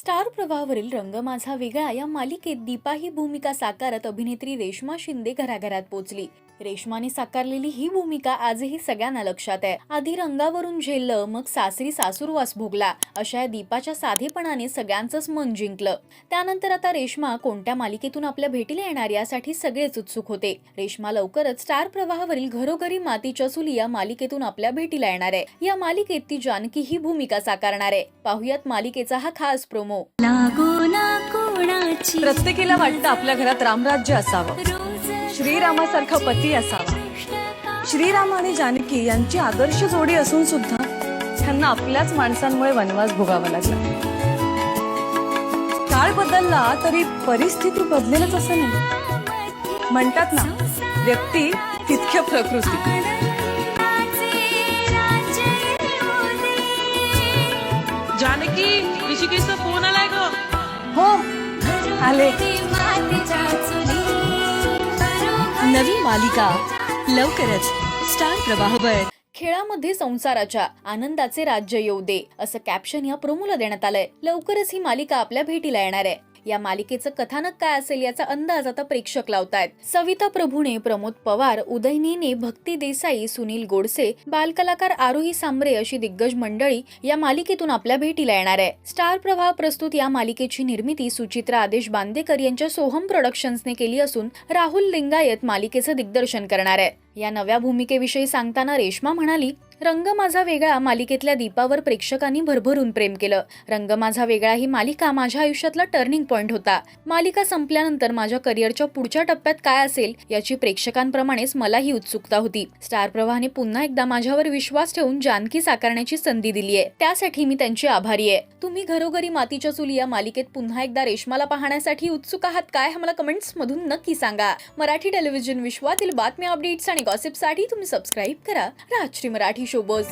Star प्रवाहावरील रंग माझा वेगळा या मालिकेत दीपा ही भूमिका साकारत अभिनेत्री रेश्मा शिंदे घराघरात पोचली. रेश्माने साकारलेली ही भूमिका आजही सगळ्यांना लक्षात आहे. आधी रंगावरून झेललं मग सासरी सासूरवास भोगला. अशा या दीपाच्या साधेपणाने सगळ्यांचंच मन जिंकलं. त्यानंतर आता रेश्मा कोणत्या मालिकेतून आपल्या भेटीला येणार यासाठी सगळेच उत्सुक होते. रेश्मा लवकरच स्टार प्रवाहावरील घरोघरी मातीच्या चुली या मालिकेतून आपल्या भेटीला येणार आहे. या मालिकेत ती जानकी ही भूमिका साकारणार आहे. पाहुयात मालिकेचा हा खास प्रोमो. लागो ना कोणाची? प्रत्येकीला वाटतं आपल्या घरात रामराज्य असावं. श्रीरामासारखा पती असावा. श्रीराम आणि जानकी यांची आदर्श जोडी असून सुद्धा त्यांना आपल्याच माणसांमुळे वनवास भोगावा लागला. काळ बदलला तरी परिस्थिती बदलेलच असं नाही. म्हणतात ना व्यक्ती तितक्या प्रकृती. जानकी ऋषिकेशचा फोन आलाय ग. हो आले. नवी मालिका. लवकरच. स्टार प्रवाहवर खेळामध्ये संसाराच्या आनंदाचे राज्य येऊ दे असं कॅप्शन या प्रोमोला देण्यात आलंय. लवकरच ही मालिका आपल्या भेटीला येणार आहे. या मालिकेचं कथानक काय असेल याचा अंदाज आता प्रेक्षक लावतायत. सविता प्रभूने प्रमोद पवार उदयनीने भक्ती देसाई सुनील गोडसे बालकलाकार आरोही सांबरे अशी दिग्गज मंडळी या मालिकेतून आपल्या भेटीला येणार आहे. स्टार प्रवाह प्रस्तुत या मालिकेची निर्मिती सुचित्रा आदेश बांदेकर यांच्या सोहम प्रोडक्शन्सने केली असून राहुल लिंगायत मालिकेचं दिग्दर्शन करणार आहे. या नव्या भूमिकेविषयी सांगताना रेश्मा म्हणाली रंग माझा वेगळा मालिकेतल्या दीपावर प्रेक्षकांनी भरभरून प्रेम केलं. रंग माझा वेगळा ही मालिका माझ्या आयुष्यातला टर्निंग पॉइंट होता. मालिका संपल्यानंतर माझ्या करिअरच्या पुढच्या टप्प्यात काय असेल याची प्रेक्षकांप्रमाणेच मलाही उत्सुकता होती. स्टार प्रवाहाने पुन्हा एकदा माझ्यावर विश्वास ठेवून जानकी साकारण्याची संधी दिली आहे. त्यासाठी मी त्यांची आभारी आहे. तुम्ही घरोघरी मातीच्या चुली या मालिकेत पुन्हा एकदा रेशमाला पाहण्यासाठी उत्सुक आहात काय? मला कमेंट्स मधून नक्की सांगा. मराठी टेलिव्हिजन विश्वातील बातम्या अपडेट्स आणि आणि गॉसिपसाठी तुम्ही सबस्क्राईब करा. राजश्री मराठी शोबोज